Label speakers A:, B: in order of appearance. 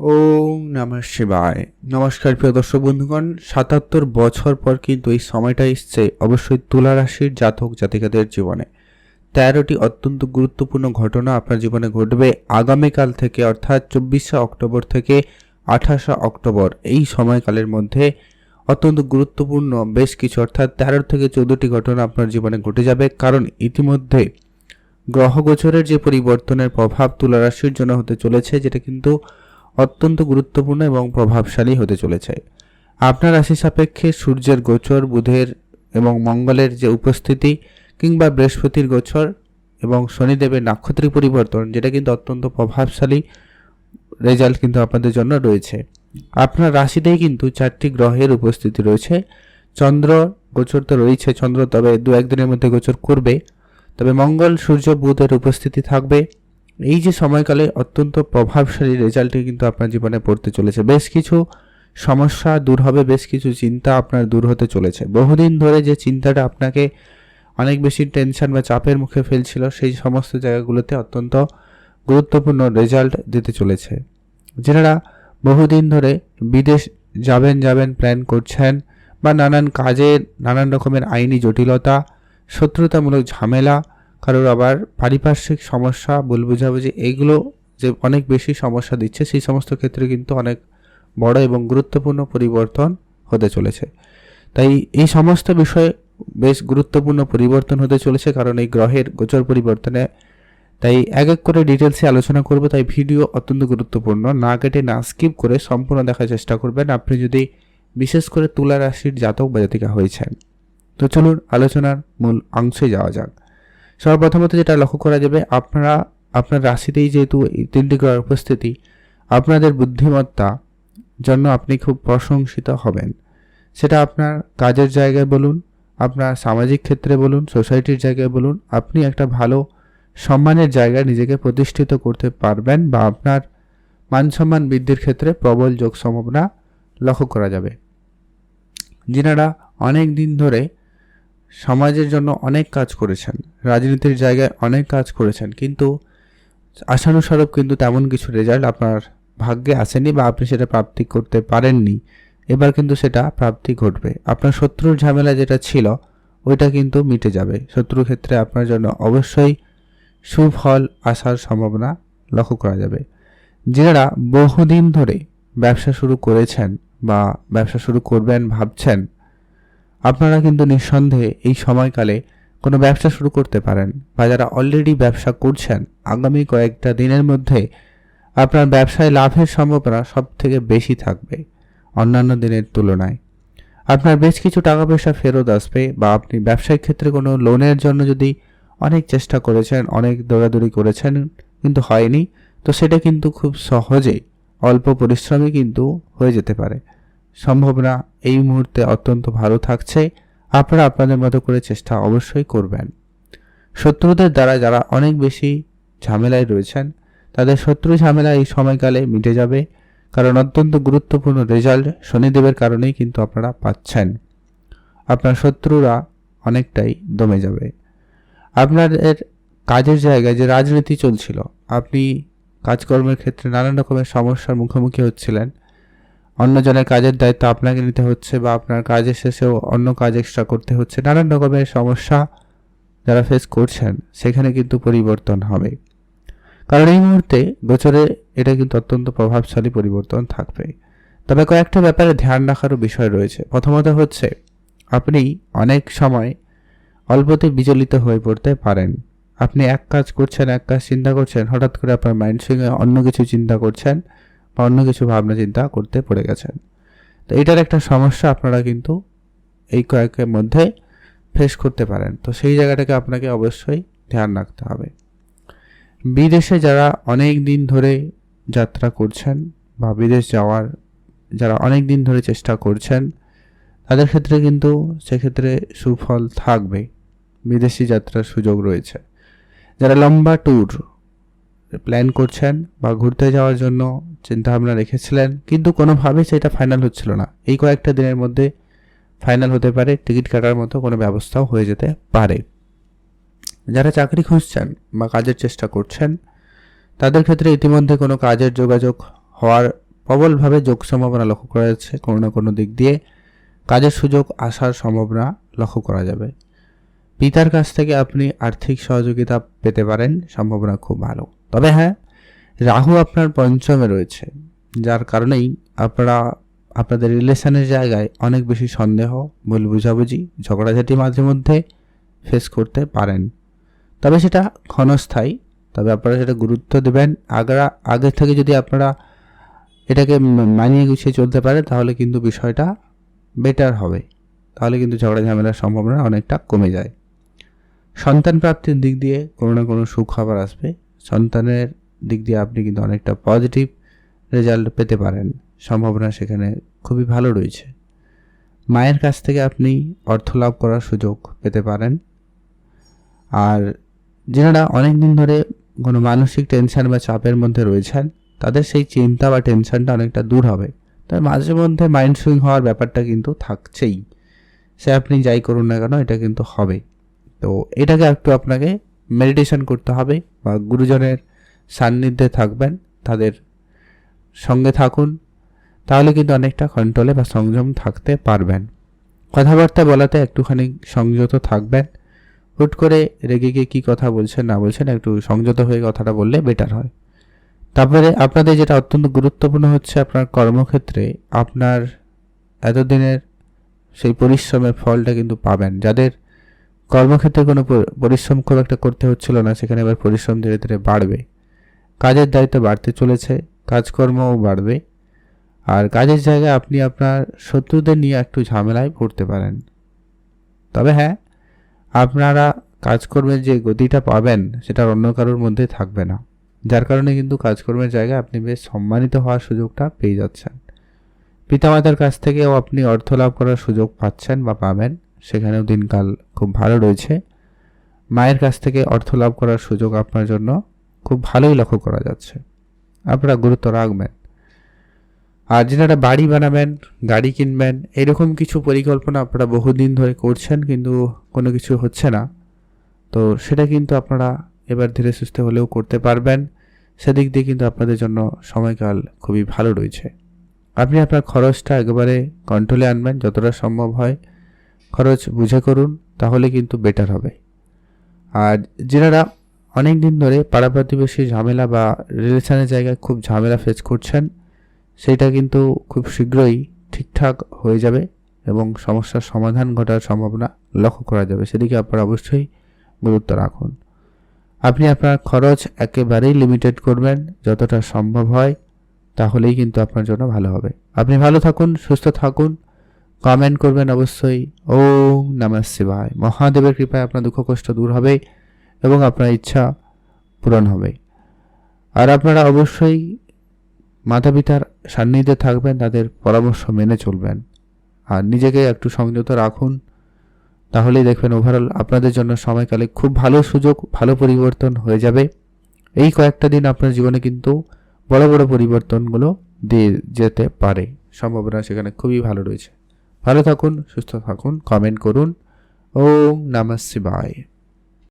A: ওম নমঃ শিবায়। নমস্কার, প্রিয় দর্শক বন্ধুগণ। সাতাত্তর বছর পর কিন্তু এই সময়টা এসছে, অবশ্যই তুলা রাশির জাতক জাতিকাদের জীবনে। তেরোটি অত্যন্ত গুরুত্বপূর্ণ ঘটনা আপনার জীবনে ঘটবে আগামীকাল থেকে, অর্থাৎ চব্বিশে অক্টোবর থেকে আঠাশে অক্টোবর। এই সময়কালের মধ্যে অত্যন্ত গুরুত্বপূর্ণ বেশ কিছু, অর্থাৎ তেরো থেকে চৌদ্দটি ঘটনা আপনার জীবনে ঘটে যাবে। কারণ ইতিমধ্যে গ্রহগোচরের যে পরিবর্তনের প্রভাব তুলা রাশির জন্য হতে চলেছে, যেটা কিন্তু অত্যন্ত গুরুত্বপূর্ণ এবং প্রভাবশালী হতে চলেছে। আপনার রাশি সাপেক্ষে সূর্যের গোচর, বুধের এবং মঙ্গলের যে উপস্থিতি কিংবা বৃহস্পতির গোচর এবং শনিদেবের নাক্ষত্রিক পরিবর্তন, যেটা কিন্তু অত্যন্ত প্রভাবশালী রেজাল্ট কিন্তু আপনাদের জন্য রয়েছে। আপনার রাশিতেই কিন্তু চারটি গ্রহের উপস্থিতি রয়েছে। চন্দ্র গোচর তো রয়েছে, চন্দ্র তবে দু একদিনের মধ্যে গোচর করবে। তবে মঙ্গল, সূর্য, বুধের উপস্থিতি থাকবে। এই যে সময়কালে অত্যন্ত প্রভাবশালী রেজাল্টটি কিন্তু আপনার জীবনে পড়তে চলেছে। বেশ কিছু সমস্যা দূর হবে, বেশ কিছু চিন্তা আপনার দূর হতে চলেছে। বহুদিন ধরে যে চিন্তাটা আপনাকে অনেক বেশি টেনশন বা চাপের মুখে ফেলছিল, সেই সমস্ত জায়গাগুলোতে অত্যন্ত গুরুত্বপূর্ণ রেজাল্ট দিতে চলেছে। যারা বহুদিন ধরে বিদেশ যাবেন যাবেন, প্ল্যান করছেন বা নানান কাজে নানান রকমের আইনি জটিলতা, শত্রুতামূলক ঝামেলা কারোর আবার পারিপার্শ্বিক সমস্যা, ভুল বোঝাবুঝি এইগুলো যে অনেক বেশি সমস্যা দিচ্ছে, সেই সমস্ত ক্ষেত্রে কিন্তু অনেক বড় এবং গুরুত্বপূর্ণ পরিবর্তন হতে চলেছে। তাই এই সমস্ত বিষয়ে বেশ গুরুত্বপূর্ণ পরিবর্তন হতে চলেছে কারণ এই গ্রহের গোচর পরিবর্তনে। তাই এক এক করে ডিটেলসে আলোচনা করব, তাই ভিডিও অত্যন্ত গুরুত্বপূর্ণ। না কেটে না স্কিপ করে সম্পূর্ণ দেখার চেষ্টা করবেন। আপনি যদি বিশেষ করে তুলা রাশির জাতক বা জাতিকা হয়েছেন, তো চলুন আলোচনার মূল অংশে যাওয়া যাক। সর্বপ্রথমত যেটা লক্ষ্য করা যাবে, আপনারা, আপনার রাশিতেই যেহেতু এই তিনটি গ্রহের উপস্থিতি, আপনাদের বুদ্ধিমত্তা জন্য আপনি খুব প্রশংসিত হবেন। সেটা আপনার কাজের জায়গায় বলুন, আপনার সামাজিক ক্ষেত্রে বলুন, সোসাইটির জায়গায় বলুন, আপনি একটা ভালো সম্মানের জায়গায় নিজেকে প্রতিষ্ঠিত করতে পারবেন বা আপনার মান সম্মান বৃদ্ধির ক্ষেত্রে প্রবল যোগ সম্ভাবনা লক্ষ্য করা যাবে। যিনারা অনেক দিন ধরে সমাজের জন্য অনেক কাজ করেছেন, রাজনীতির জায়গায় অনেক কাজ করেছেন, কিন্তু আশানুস্বরূপ কিন্তু তেমন কিছু রেজাল্ট আপনার ভাগ্যে আসেনি বা আপনি সেটা প্রাপ্তি করতে পারেননি। এবার কিন্তু সেটা প্রাপ্তি ঘটবে। আপনার শত্রুর ঝামেলা যেটা ছিল, ওইটা কিন্তু মিটে যাবে। শত্রুর ক্ষেত্রে আপনার জন্য অবশ্যই সুফল আসার সম্ভাবনা লক্ষ্য করা যাবে। যারা বহুদিন ধরে ব্যবসা শুরু করেছেন বা ব্যবসা শুরু করবেন, ভাবছেন আপনারা কিন্তু নিঃসন্দেহে এই সময়কালে কোনো ব্যবসা শুরু করতে পারেন বা যারা অলরেডি ব্যবসা করছেন, আগামী কয়েকটা দিনের মধ্যে আপনার ব্যবসায় লাভের সম্ভাবনা সব থেকে বেশি থাকবে অন্যান্য দিনের তুলনায়। আপনার বেশ কিছু টাকা পয়সা ফেরত আসবে বা আপনি ব্যবসায়িক ক্ষেত্রে কোনো লোনের জন্য যদি অনেক চেষ্টা করেছেন, অনেক দৌড়াদৌড়ি করেছেন, কিন্তু হয়নি, তো সেটা কিন্তু খুব সহজেই, অল্প পরিশ্রমে কিন্তু হয়ে যেতে পারে। সম্ভাবনা এই মুহূর্তে অত্যন্ত ভালো থাকছে। আপনারা আপনাদের মতো করে চেষ্টা অবশ্যই করবেন। শত্রুদের দ্বারা যারা অনেক বেশি ঝামেলায় রয়েছেন, তাদের শত্রু ঝামেলা এই সময়কালে মিটে যাবে, কারণ অত্যন্ত গুরুত্বপূর্ণ রেজাল্ট শনিদেবের কারণেই কিন্তু আপনারা পাচ্ছেন। আপনার শত্রুরা অনেকটাই দমে যাবে। আপনাদের কাজের জায়গায় যে রাজনীতি চলছিল, আপনি কাজকর্মের ক্ষেত্রে নানান রকমের সমস্যার মুখোমুখি হচ্ছিলেন অন্যজনের কাজের দায়িত্ব আপনাকে নিতে হচ্ছে বা আপনার কাজের শেষেও অন্য কাজ এক্সট্রা করতে হচ্ছে। নানান রকমের সমস্যা যারা ফেস করছেন, সেখানে কিন্তু পরিবর্তন হবে। কারণ এই মুহূর্তে গোচরে এটা কিন্তু অত্যন্ত প্রভাবশালী পরিবর্তন থাকবে। তবে কয়েকটা ব্যাপারে ধ্যান রাখারও বিষয় রয়েছে। প্রথমত হচ্ছে, আপনি অনেক সময় অল্পতে বিচলিত হয়ে পড়তে পারেন। আপনি এক কাজ করছেন, এক কাজ চিন্তা করছেন, হঠাৎ করে আপনার মাইন্ড সুইংয়ে অন্য কিছু চিন্তা করছেন। বা অন্য কিছু ভাবনা চিন্তা করতে পড়ে গেছেন। তো এটার একটা সমস্যা আপনারা কিন্তু এই কয়েকের মধ্যে ফেস করতে পারেন। তো সেই জায়গাটাকে আপনাকে অবশ্যই ধ্যান রাখতে হবে। বিদেশে যারা অনেক দিন ধরে যাত্রা করছেন বা বিদেশ যাওয়ার, যারা অনেক দিন ধরে চেষ্টা করছেন, তাদের ক্ষেত্রে কিন্তু সেক্ষেত্রে সুফল থাকবে। বিদেশি যাত্রার সুযোগ রয়েছে। যারা লম্বা ট্যুর প্ল্যান করছেন বা ঘুরতে যাওয়ার জন্য চিন্তাভাবনা রেখেছিলেন, কিন্তু কোনোভাবেই সেটা ফাইনাল হচ্ছিল না। এই কয়েকটা দিনের মধ্যে ফাইনাল হতে পারে, টিকিট কাটার মতো কোনো ব্যবস্থাও হয়ে যেতে পারে। যারা চাকরি খুঁজছেন বা কাজের চেষ্টা করছেন, তাদের ক্ষেত্রে ইতিমধ্যে কোনো কাজের যোগাযোগ হওয়ার প্রবলভাবে যোগ সম্ভাবনা লক্ষ্য করা যাচ্ছে। কোনো না কোনো দিক দিয়ে কাজের সুযোগ আসার সম্ভাবনা লক্ষ্য করা যাবে। পিতার কাছ থেকে আপনি আর্থিক সহযোগিতা পেতে পারেন, সম্ভাবনা খুব ভালো। তবে হ্যাঁ রাহু আপনার পঞ্চমে রয়েছে, যার কারণেই আপনারা, আপনাদের রিলেশনের জায়গায় অনেক বেশি সন্দেহ, ভুল বুঝাবুঝি, ঝগড়াঝাটি মাঝে মধ্যে ফেস করতে পারেন। তবে সেটা ক্ষণস্থায়ী, তবে আপনারা সেটা গুরুত্ব দেবেন। আগরা, আগে থেকে যদি আপনারা এটাকে মানিয়ে গুছিয়ে চলতে পারে, তাহলে কিন্তু বিষয়টা বেটার হবে। তাহলে কিন্তু ঝগড়া ঝামেলার সম্ভাবনা অনেকটা কমে যায়। সন্তান প্রাপ্তির দিক দিয়ে কোনো না কোনো সুখবর আসবে। সন্তানের দিক দিয়ে আপনি কিন্তু অনেকটা পজিটিভ রেজাল্ট পেতে পারেন। সম্ভাবনা সেখানে খুবই ভালো রয়েছে। মায়ের কাছ থেকে আপনি অর্থ লাভ করার সুযোগ পেতে পারেন। আর যেনারা অনেক দিন ধরে কোনো মানসিক টেনশন বা চাপের মধ্যে রয়েছেন, তাদের সেই চিন্তা বা টেনশনটা অনেকটা দূর হবে। তাই মাঝে মধ্যে মাইন্ড সুইং হওয়ার ব্যাপারটা কিন্তু থাকছেই। সে আপনি যাই করুন না কেন, এটা কিন্তু হবে। তো এটাকে একটু আপনাকে মেডিটেশন করতে হবে বা গুরুজনের সান্নিধ্যে থাকবেন, তাদের সঙ্গে থাকুন, তাহলে কিন্তু অনেকটা কন্ট্রোলে বা সংযম থাকতে পারবেন। কথাবার্তা বলাতে একটুখানি সংযত থাকবেন। হুট করে রেগে গিয়ে কী কথা বলছেন, না বলছেন, একটু সংযত হয়ে কথাটা বললে বেটার হয়। তারপরে আপনাদের যেটা অত্যন্ত গুরুত্বপূর্ণ হচ্ছে, আপনার কর্মক্ষেত্রে আপনার এতদিনের সেই পরিশ্রমের ফলটা কিন্তু পাবেন। যাদের কর্মক্ষেত্রে কোনো পরিশ্রম খুব একটা করতে হচ্ছিল না, সেখানে এবার পরিশ্রম ধীরে ধীরে বাড়বে। কাজের দায়িত্ব বাড়তে চলেছে, কাজকর্মও বাড়বে। আর কাজের জায়গায় আপনি আপনার শত্রুদের নিয়ে একটু ঝামেলায় পড়তে পারেন। তবে হ্যাঁ আপনারা কাজকর্মের যে গতিটা পাবেন, সেটা অন্য কারোর মধ্যে থাকবে না। যার কারণে কিন্তু কাজকর্মের জায়গায় আপনি বেশ সম্মানিত হওয়ার সুযোগটা পেয়ে যাচ্ছেন। পিতামাতার কাছ থেকেও আপনি অর্থ লাভ করার সুযোগ পাচ্ছেন বা পাবেন। সেখানেও দিনকাল খুব ভালো রয়েছে। মায়ের কাছ থেকে অর্থ লাভ করার সুযোগ আপনার জন্য খুব ভালোই লক্ষ্য করা যাচ্ছে। আপনারা গুরুত্ব রাখবেন। আর যেনারা বাড়ি বানাবেন, গাড়ি কিনবেন, এরকম কিছু পরিকল্পনা আপনারা বহুদিন ধরে করছেন কিন্তু কোনো কিছু হচ্ছে না। তো সেটা কিন্তু আপনারা এবার ধীরে সুস্থে হলেও করতে পারবেন। সেদিক দিয়ে কিন্তু আপনাদের জন্য সময়কাল খুবই ভালো রয়েছে। আপনি আপনার খরচটা একেবারে কন্ট্রোলে আনবেন, যতটা সম্ভব হয়। খরচ বুঝে করুন, তাহলে কিন্তু বেটার হবে। আর যেনারা অনেক দিন ধরে পাড়া প্রতিবেশী ঝামেলা বা রিলেশনের জায়গায় খুব ঝামেলা ফেস করছেন সেটা কিন্তু খুব শীঘ্রই ঠিকঠাক হয়ে যাবে এবং সমস্যার সমাধান ঘটার সম্ভাবনা লক্ষ্য করা যাবে। সেদিকে আপনারা অবশ্যই গুরুত্ব রাখুন। আপনি আপনার খরচ একেবারেই লিমিটেড করবেন, যতটা সম্ভব হয়, তাহলেই কিন্তু আপনার জন্য ভালো হবে। আপনি ভালো থাকুন, সুস্থ থাকুন কমেন্ট করবেন অবশ্যই। ওম নমঃ শিবায়। মহাদেবের কৃপায় আপনার দুঃখ কষ্ট দূর হবে এবং আপনার ইচ্ছা পূরণ হবে। আর আপনারা অবশ্যই মাতা পিতার সান্নিধ্যে থাকবেন, তাদের পরামর্শ মেনে চলবেন। আর নিজেকে একটু সংযত রাখুন, তাহলেই দেখবেন ওভারঅল আপনাদের জন্য সময়কালে খুব ভালো সুযোগ, ভালো পরিবর্তন হয়ে যাবে। এই কয়েকটা দিন আপনার জীবনে কিন্তু বড় বড় পরিবর্তনগুলো দিয়ে যেতে পারে। সম্ভাবনা সেখানে খুবই ভালো রয়েছে। ভালো থাকুন সুস্থ থাকুন কমেন্ট করুন। ওম নমঃ শিবায়।